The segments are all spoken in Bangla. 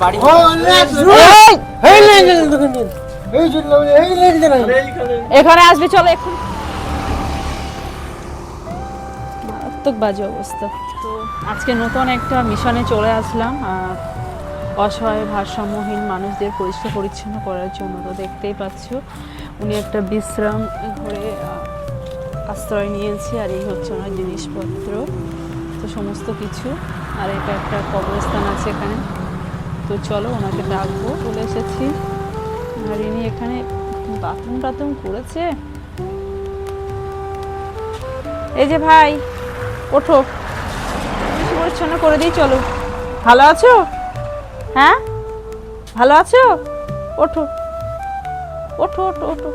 বাড়ি এখানে আসবি চলো এখন। মারাত্মক বাজে অবস্থা। তো আজকে নতুন একটা মিশনে চলে আসলাম আহ, অসহায় ভারসাম্যহীন মানুষদের পরিষ্কার পরিচ্ছন্ন করার জন্য। তো দেখতেই পাচ্ছ উনি একটা বিশ্রাম ঘরে আশ্রয় নিয়েছে আর এই হচ্ছে ওনার জিনিসপত্র। তো সমস্ত কিছু আর এটা একটা কবরস্থান আছে এখানে। তো চলো ওনাকে ডাকবো বলে এসেছি। আর ইনি এখানে বাথরুম টাথরুম করেছে? এই যে ভাই ওঠো। পরিচ্ছন্ন করে দিই চলো। ভালো আছো? হ্যাঁ? ভালো আছো? ওঠো। ওঠো ওঠো ওঠো।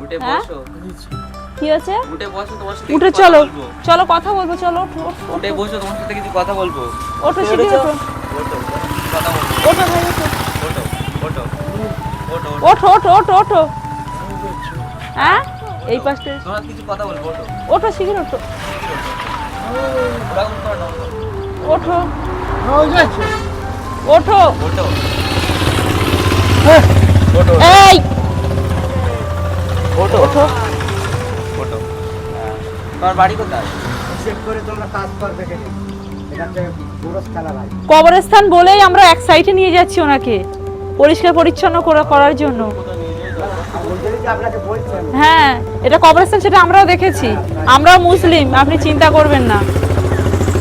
উঠে হ্যাঁ? বসো। কি আছে উঠে বসো তোমার সাথে উঠে চলো চলো কথা বলব চলো উঠে বসো তোমার সাথে কিছু কথা বলব। ওঠো সিঁড়ি ওঠো। ওঠো ভাই ওঠো ওঠো ওঠো ওঠো ওঠো। ওঠো হ্যাঁ? এই পাশটা তোমার কিছু কথা বলব ওঠো। ওঠো শিগগির ওঠো। ওঠো ওঠো ওঠো ওঠো। হ্যাঁ। এই! তোমার বাড়ি কোথায়? চেক করে তোমরা কাজ করবে কেন এটা হচ্ছে গোরস খেলা ভাই কবরস্থান বলেই আমরা এক সাইডে নিয়ে যাচ্ছি ওনাকে পরিষ্কার পরিচ্ছন্ন করে করার জন্য। হ্যাঁ এটা কবরস্থান সেটা আমরাও দেখেছি। আমরাও মুসলিম আপনি চিন্তা করবেন না।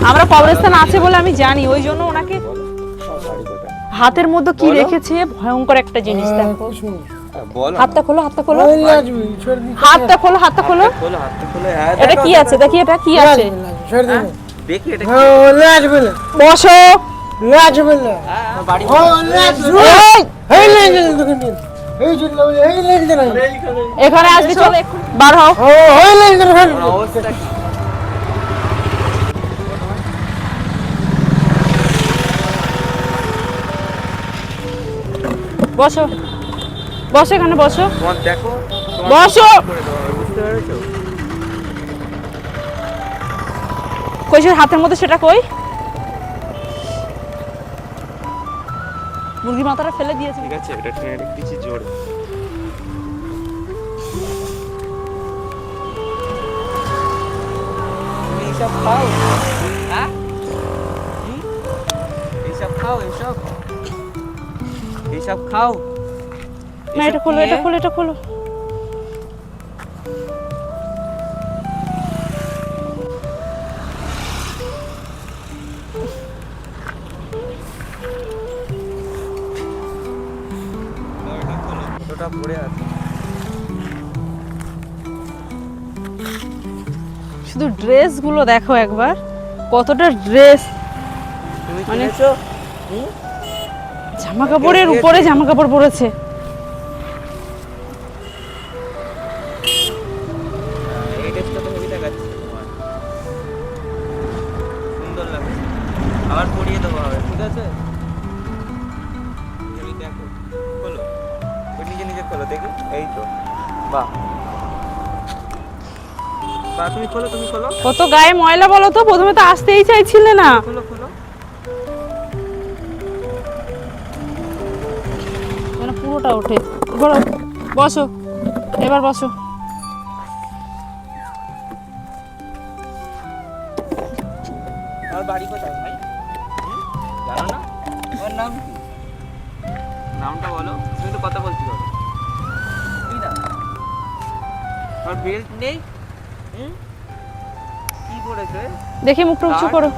আমরা কবরস্থান আছে বলে আমি জানি ওই জন্য ওনাকে হাতের মধ্যে কি রেখেছে? ভয়ঙ্কর একটা জিনিস দেখো। বলো হাতটা খোলো হাতটা খোলো। হাতটা খোলো হাতটা খোলো। হাতটা খোলো হ্যাঁ এটা কি আছে? দেখি এটা কি আছে? দেখি এটা বসো। হ্যাঁ, তোমার বাড়ি এই! এখানে আসবি চলো বার হও? বসো। বসো এখানে বসো। দেখো বসো। কইসের হাতের মধ্যে সেটা কই? মুরগি মাথাটা ফেলে দিয়েছে। ঠিক আছে এটা টেনে রেখেছি জোরে। এইসব খাও? হ্যাঁ? এইসব খাও এইসব। এইসব খাও। না এটা খোলো এটা খোলো এটা খোলো। শুধু ড্রেসগুলো দেখো একবার কতটা ড্রেস। মানে- জামা কাপড়ের উপরে জামা কাপড় পরেছে। ঠিক আছে? তুমি দেখো খোলো। ওই নিজে নিজে খোলো দেখি। এই তো। বাহ। তুমি খোলো তুমি খোলো। কত গায়ে ময়লা বলো তো? প্রথমে তো আসতেই চাইছিলে না। খোলো খোলো। মানে পুরোটা ওঠে। এবার বসো। এবার বসো। নাম কি? নামটা বলো তুমি তো কথা বলছি বলো কি না আর বেল্ট নেই। হুম? কি করেছে? দেখি মুখটা উঁচু করো।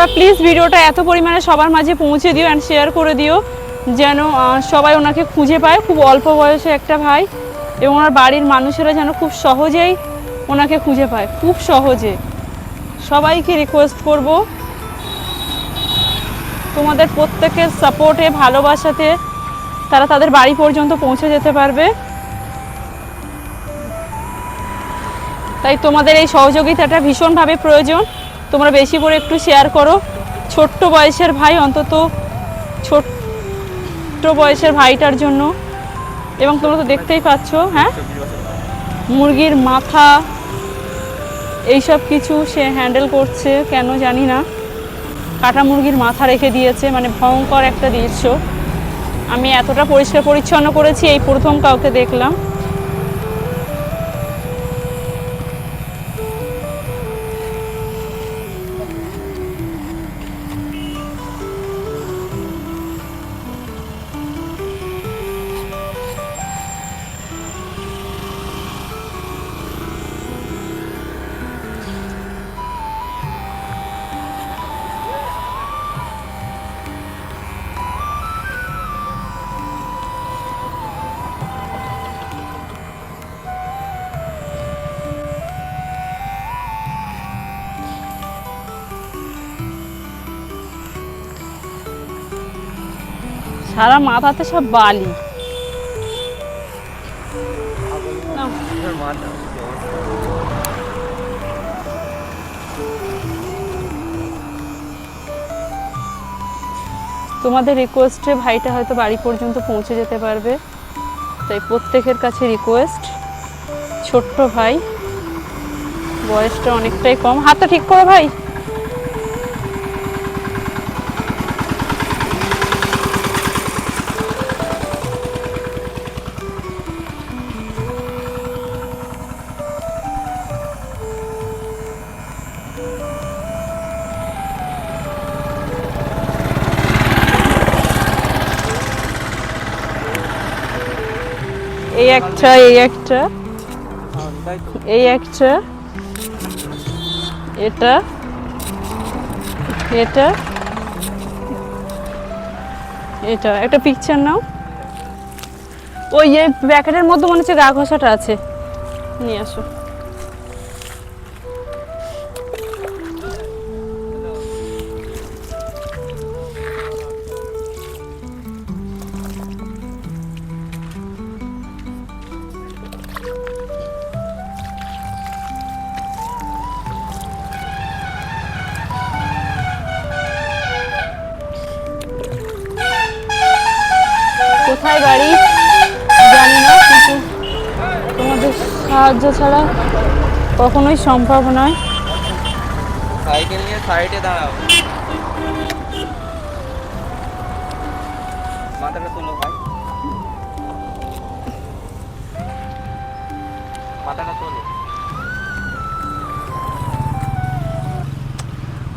তোমরা প্লিজ ভিডিওটা এত পরিমাণে সবার মাঝে পৌঁছে দিও অ্যান্ড শেয়ার করে দিও, যেন সবাই ওনাকে খুঁজে পায়। খুব অল্প বয়সে একটা ভাই এবং ওনার বাড়ির মানুষেরা যেন খুব সহজেই ওনাকে খুঁজে পায়। খুব সহজে। সবাইকে রিকোয়েস্ট করব, তোমাদের প্রত্যেকের সাপোর্টে ভালোবাসাতে তারা তাদের বাড়ি পর্যন্ত পৌঁছে যেতে পারবে। তাই তোমাদের এই সহযোগিতাটা ভীষণভাবে প্রয়োজন। তোমরা বেশি করে একটু শেয়ার করো। ছোট্ট বয়সের ভাই অন্তত, ছোট্ট বয়সের ভাইটার জন্য। এবং তোমরা তো দেখতেই পাচ্ছ হ্যাঁ? মুরগির মাথা, এইসব কিছু সে হ্যান্ডেল করছে, কেন জানি না। কাটা মুরগির মাথা রেখে দিয়েছে মানে ভয়ঙ্কর একটা দৃশ্য। আমি এতটা পরিষ্কার পরিচ্ছন্ন করেছি, এই প্রথম কাউকে দেখলাম। সারা মাথাতে সব বালি। তোমাদের রিকোয়েস্টে ভাইটা হয়তো বাড়ি পর্যন্ত পৌঁছে যেতে পারবে। তাই প্রত্যেকের কাছে রিকোয়েস্ট ছোট্ট ভাই। বয়সটা অনেকটাই কম। হাতটা ঠিক করো ভাই। একটা, এই একটা এই একটা, এটা এটা এটা, একটা পিকচার নাও। ওই প্যাকেটের মধ্যে মনে হচ্ছে গা ঘষাটা আছে। নিয়ে আসো। কখনোই সম্ভব নয়। সাইকেল নিয়ে সাইডে দাঁড়াও। মাথাটা তোলো ভাই। মাথাটা তোলো।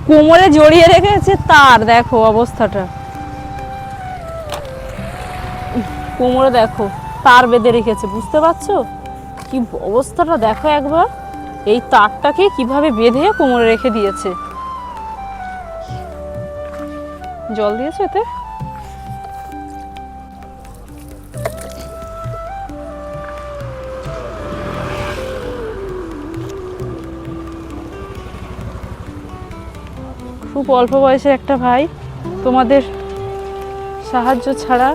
কোমরে জড়িয়ে রেখেছে তার দেখো অবস্থাটা। কোমরে দেখো তার বেঁধে রেখেছে বুঝতে পারছ? কি অবস্থাটা দেখো একবার। এই তারটাকে কীভাবে বেঁধে কোমরে রেখে দিয়েছে? জল দিয়েছে এতে? খুব অল্প বয়সের একটা ভাই। তোমাদের সাহায্য ছাড়া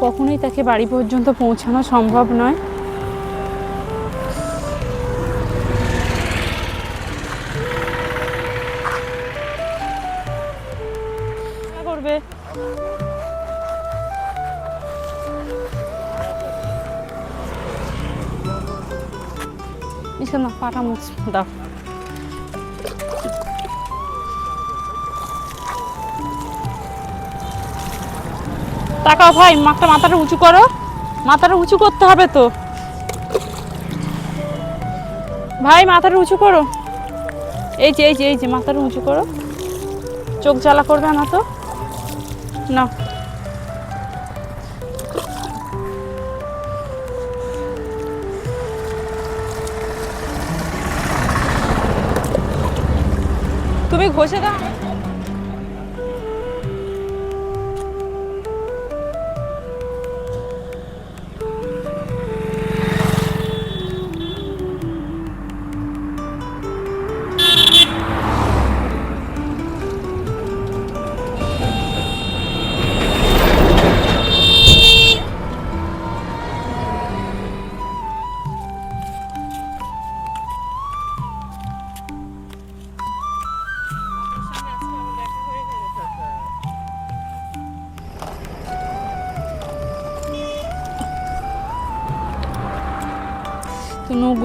কখনোই তাকে বাড়ি পর্যন্ত পৌঁছানো সম্ভব নয়। দাও। তাকাও ভাই, মাথা মাথাটা উঁচু করো। মাথাটা উঁচু করতে হবে তো। ভাই, মাথাটা উঁচু করো। এই যে এই যে এই যে, মাথাটা উঁচু করো। চোখ জ্বালা করবে না তো? না তুমি ঘষে দাও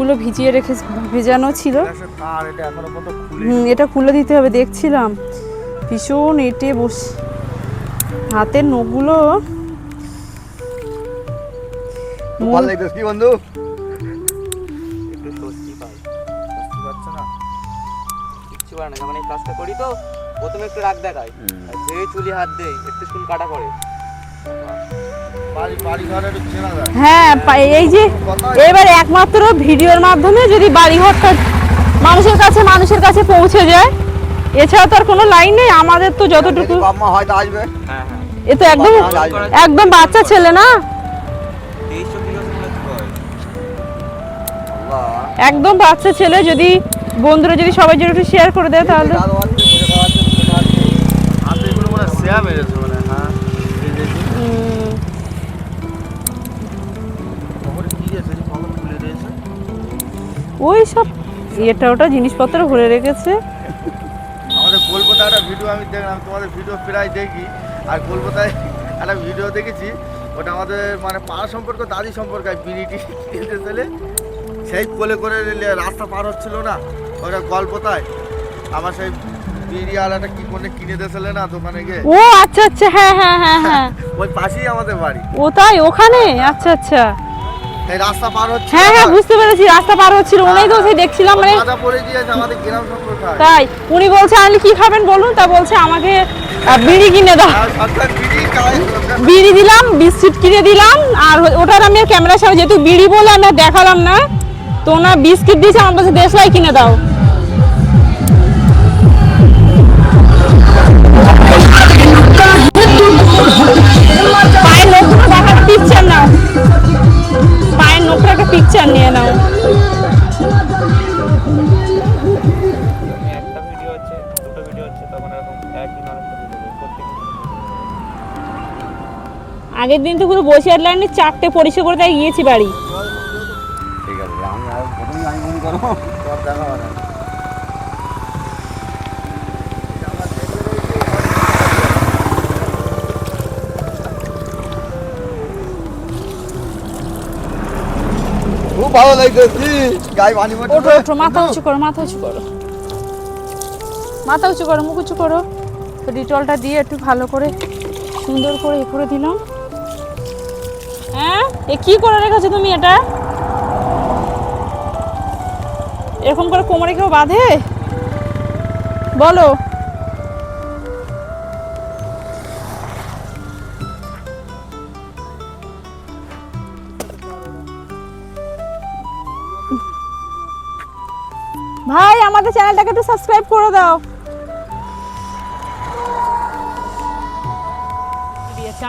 তো ভিজিয়ে রেখে ভেজানো ছিল। এটা খুলে হুম এটা খুলে দিতে হবে দেখছিলাম। ভীষণ এটে বস হাতের নখগুলো। কি বন্ধু? পারে না। কাজটা করি তো প্রথমে একটু রাগ দেখায়। আর যেই চুলি হাত দেই একটু চুল কাটা পড়ে। হ্যাঁ এই যে এবার একমাত্র ভিডিওর মাধ্যমে যদি বাড়িঘরটা মানুষের কাছে মানুষের কাছে পৌঁছে যায় এছাড়া তো আর কোনো লাইন নেই আমাদের তো যতটুকু বাবা হয়তো আসবে। হ্যাঁ হ্যাঁ। এ তো একদম একদম বাচ্চা ছেলে না? একদম বাচ্চা ছেলে যদি বন্ধুরা যদি সবাই যদি একটু শেয়ার করে দেয় তাহলে। ওই সব এটা ওটা জিনিসপত্র ভরে রেখেছে। আমাদের কলকাতায় একটা ভিডিও আমি দেখলাম তোমাদের ভিডিও প্রায় দেখি। আর কলকাতায় একটা ভিডিও দেখেছি ওটা আমাদের মানে পাড়া সম্পর্ক দাদি সম্পর্ক বিড়িটি খেলতে চলে সেই কোলে করে রাস্তা পার হচ্ছিল না ওটা গল্পতায়। আমার সেই বিড়ি আলাটা কি করে কিনে দিয়েছিলে না দোকানে গিয়ে? ও আচ্ছা আচ্ছা হ্যাঁ হ্যাঁ হ্যাঁ হ্যাঁ। ওই পাশেই আমাদের বাড়ি। ও তাই ওখানে? আচ্ছা আচ্ছা। এই রাস্তা পার হচ্ছে হ্যাঁ হ্যাঁ বুঝতে পেরেছি রাস্তা পার হচ্ছিল। উনি তো সেই দেখছিলাম মানে মাজা পড়ে গিয়েছে আমাদের গ্রাম সম্পর্ক হয়। তাই উনি বলছে আপনি কি খাবেন বলুন? তা বলছে আমাকে বিড়ি কিনে দাও। বিড়ি সরকার বিড়ি দিলাম বিস্কিট কিনে দিলাম আর ওটার আমি ক্যামেরার সামনে যেহেতু বিড়ি বলে আমি দেখালাম না তো ওনার বিস্কিট দিয়েছে আমার কাছে দেশলাই কিনে দাও। পায়ের নখগুলো দেখার পিকচার নাও অনেকটা নিয়ে নাও। আগের দিন তো পুরো বসিয়ার লাইনে চারটে পরিষেবা করে গিয়েছি বাড়ি। ঠিক আছে, আমি আর আমি মনে সব দেখা ভালো লাগতেছি। গায়ে পানি ওঠো ওঠো মাথা উঁচু করো মাথা উঁচু করো। মাথা উঁচু করো মুখ উঁচু করো। তো ডিটলটা দিয়ে একটু ভালো করে সুন্দর করে এ করে দিলাম। হ্যাঁ? এ কি করে রেখেছো তুমি এটা? এরকম করে কোমরে কেউ বাঁধে? বলো। আমাদের চ্যানেলটাকে একটু সাবস্ক্রাইব করে দাও।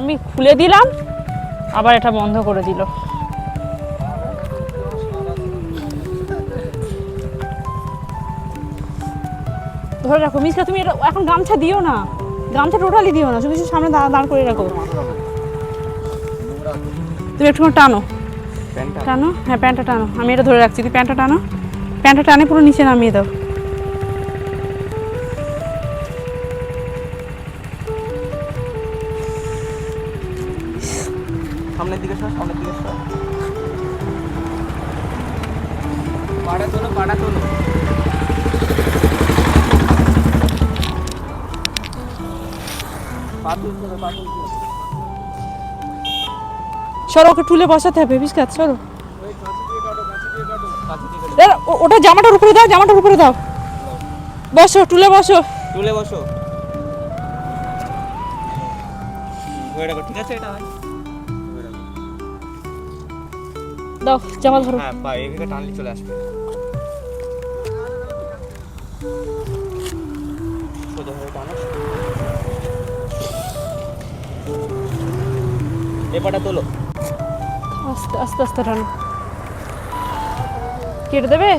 আমি খুলে দিলাম আবার এটা বন্ধ করে দিল। ধরে রাখো মিসকা তুমি এটা এখন গামছা দিও না। গামছা টোটালি দিও না শুধু শুধু সামনে দাঁড় দাঁড় করে রাখো। তুমি একটু টানো। টানো? হ্যাঁ প্যান্টটা টানো। আমি এটা ধরে রাখছি তুই প্যান্টটা টানো। প্যান্টটা টানে পুরো নিচে নামিয়ে দাও। সরো ওকে টুলে বসাতে হবে বিস্কাত সরো। ওটা জামাটার উপরে দাও জামাটার উপরে দাও। বসো টুলে বসো। তুলে বসো। ঠিক আছে? এটা দাও জামা ধরো। হ্যাঁ পা এদিকে টানলে চলে আসবে। এপাটা তোলো। আস্তে আস্তে আস্তে টানো কেটে দেবে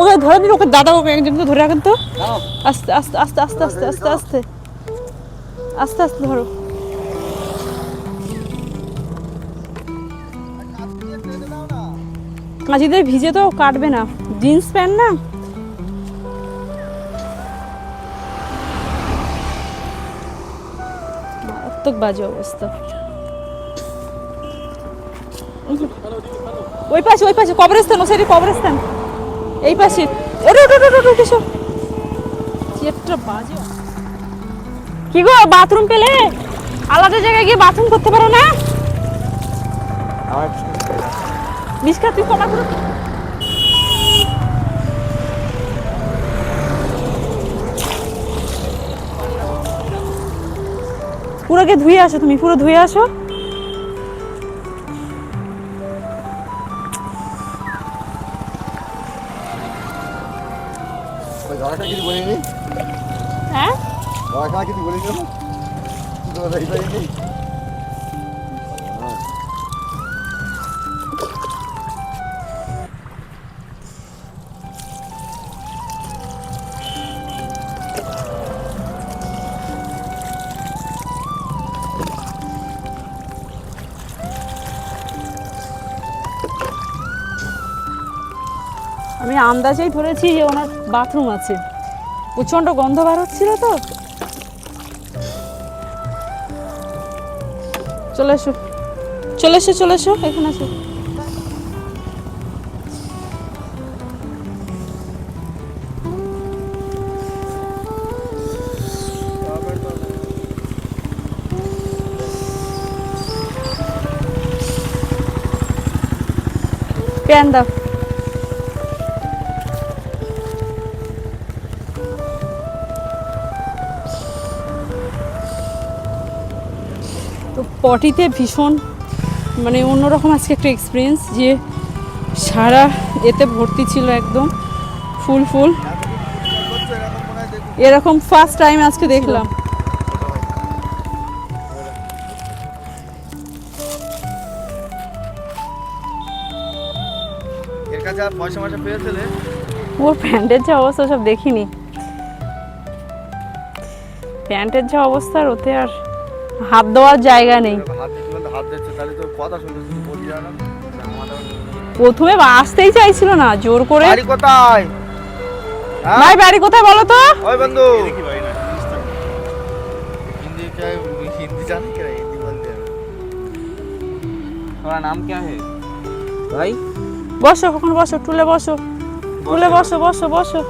ওকে ধরে দিন ওকে দাদা ওকে একজনকে ধরে রাখেন তো। আস্তে আস্তে আস্তে আস্তে আস্তে আস্তে আস্তে। আস্তে আস্তে ধরো। কাঁচিদের ভিজে তো কাটবে না। জিন্স প্যান্ট না? মারাত্মক বাজে অবস্থা। ওই পাশে ওই পাশে, কবরস্থান ও সাইডে কবরস্থান। এই পাশে। কি বাজে কি গো বাথরুম পেলে? আলাদা জায়গায় গিয়ে বাথরুম করতে পারো না? মিসকা তুই করো। পুরোকে ধুয়ে আসো তুমি পুরো ধুয়ে আসো। আমি আন্দাজেই ধরেছি যে ওনার বাথরুম আছে। প্রচণ্ড গন্ধ বার হচ্ছিল তো। চলে এসো। চলে এসো চলে এসো, এখানে এসো। প্যান দাও। পটিতে ভীষণ মানে অন্যরকম আজকে একটা এক্সপিরিয়েন্স যে সারা এতে ভর্তি ছিল একদম ফুল ফুল এরকম ফার্স্ট টাইম আজকে দেখলাম। ওর প্যান্টের যা অবস্থা সব দেখিনি। প্যান্টের যা অবস্থা আর ওতে আর হাত দেওয়ার জায়গা নেই। প্রথমে আসতেই চাইছিল না জোর করে। বাড়ি কোথায়? ভাই বাড়ি কোথায় বলো তো? বসো। টুলে বসো। বসো বসো বসো।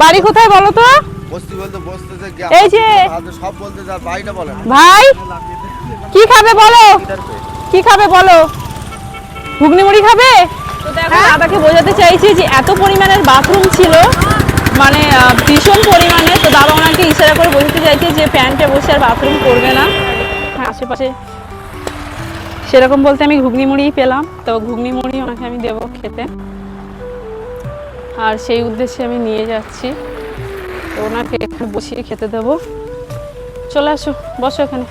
বাড়ি কোথায় বলো তো? বস্তি বলতে বসতেছে এই যে। সব বলতে যা বাড়িটা বলে ভাই কি খাবে বলো? কি খাবে বলো? ঘুগনি মুড়ি খাবে? তো দেখো দাদাকে বোঝাতে চাইছি যে এত পরিমাণের বাথরুম ছিল মানে ভীষণ পরিমাণে। তো দাদা ওনাকে ইশারা করে বোঝাতে চাইছে যে প্যান্টে বসে আর বাথরুম করবে না। হ্যাঁ, আশেপাশে সেরকম বলতে আমি ঘুগনি মুড়িই পেলাম। তো ঘুগনি মুড়ি ওনাকে আমি দেবো খেতে। আর সেই উদ্দেশ্যে আমি নিয়ে যাচ্ছি। তো ওনাকে এখানে বসিয়ে খেতে দেবো। চলে আসো, বসো এখানে।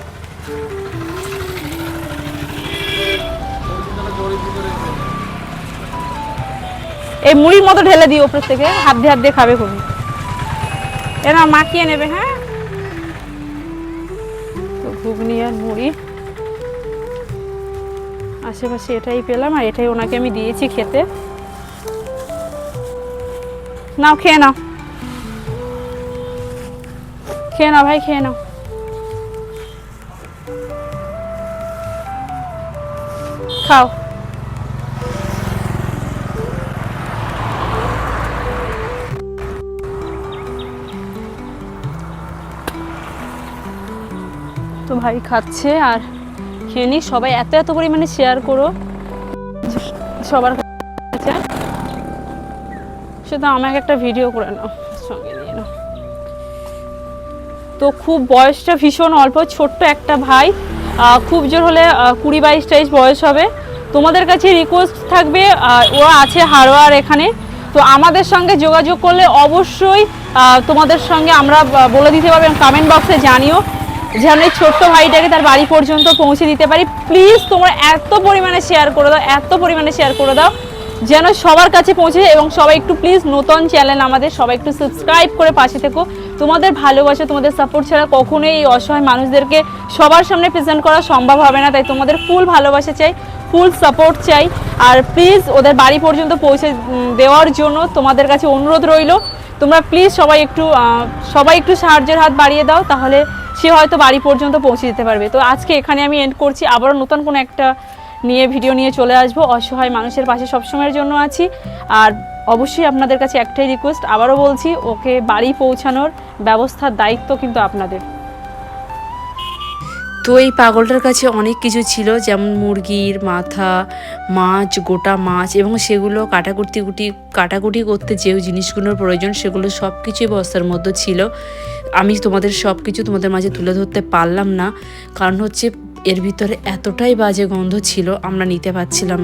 এই মুড়ির মতো ঢেলে দিও থেকে, হাত দিয়ে হাত দিয়ে খাবে খুবই এরা মাখিয়ে নেবে হ্যাঁ? তো ঘুগনি আর মুড়ি। আশেপাশে এটাই পেলাম, আর এটাই ওনাকে আমি দিয়েছি খেতে। নাও, খেয়ে নাও। খেয়ে নাও, ভাই, খেয়ে নাও। খাও। তো ভাই খাচ্ছে আর খেয়ে নিই সবাই এত এত পরিমাণে শেয়ার করো। সবার কাছে। শুধু আমাকে একটা ভিডিও করে নাও। তো খুব বয়সটা ভীষণ অল্প, ছোট্ট একটা ভাই। খুব জোর হলে কুড়ি বাইশ টাইশ বয়স হবে। তোমাদের কাছে রিকোয়েস্ট থাকবে ও আছে হারোয়ার এখানে। তো আমাদের সঙ্গে যোগাযোগ করলে অবশ্যই তোমাদের সঙ্গে আমরা বলে দিতে পারব কমেন্ট বক্সে জানিও। যেন এই ছোট্ট ভাইটাকে তার বাড়ি পর্যন্ত পৌঁছে দিতে পারি। প্লিজ তোমরা এত পরিমাণে শেয়ার করে দাও, এত পরিমাণে শেয়ার করে দাও, যেন সবার কাছে পৌঁছে এবং সবাই একটু প্লিজ নতুন চ্যানেল আমাদের, সবাই একটু সাবস্ক্রাইব করে পাশে থেকো। তোমাদের ভালোবাসা, তোমাদের সাপোর্ট ছাড়া কখনোই এই অসহায় মানুষদেরকে সবার সামনে প্রেজেন্ট করা সম্ভব হবে না। তাই তোমাদের ফুল ভালোবাসা চাই ফুল সাপোর্ট চাই। আর প্লিজ ওদের বাড়ি পর্যন্ত পৌঁছে দেওয়ার জন্য তোমাদের কাছে অনুরোধ রইল। তোমরা প্লিজ সবাই একটু সবাই একটু সাহায্যের হাত বাড়িয়ে দাও, তাহলে সে হয়তো বাড়ি পর্যন্ত পৌঁছে দিতে পারবে। তো আজকে এখানে আমি এন্ড করছি। আবারও নতুন কোনো একটা নিয়ে ভিডিও নিয়ে চলে আসব। অসহায় মানুষের পাশে সবসময়ের জন্য আছি। আর অবশ্যই আপনাদের কাছে একটাই রিকোয়েস্ট আবারও বলছি, ওকে বাড়ি পৌঁছানোর ব্যবস্থার দায়িত্ব কিন্তু আপনাদের। তো এই পাগলটার কাছে অনেক কিছু ছিল, যেমন মুরগির মাথা, মাছ, গোটা মাছ, এবং সেগুলো কাটাকুটি কুটি, কাটাকুটি করতে যে জিনিসগুলোর প্রয়োজন, সেগুলো সব কিছুই বস্তার মধ্যে ছিল। আমি তোমাদের সব কিছু তোমাদের মাঝে তুলে ধরতে পারলাম না। কারণ হচ্ছে এর ভিতরে এতটাই বাজে গন্ধ ছিল আমরা নিতে পারছিলাম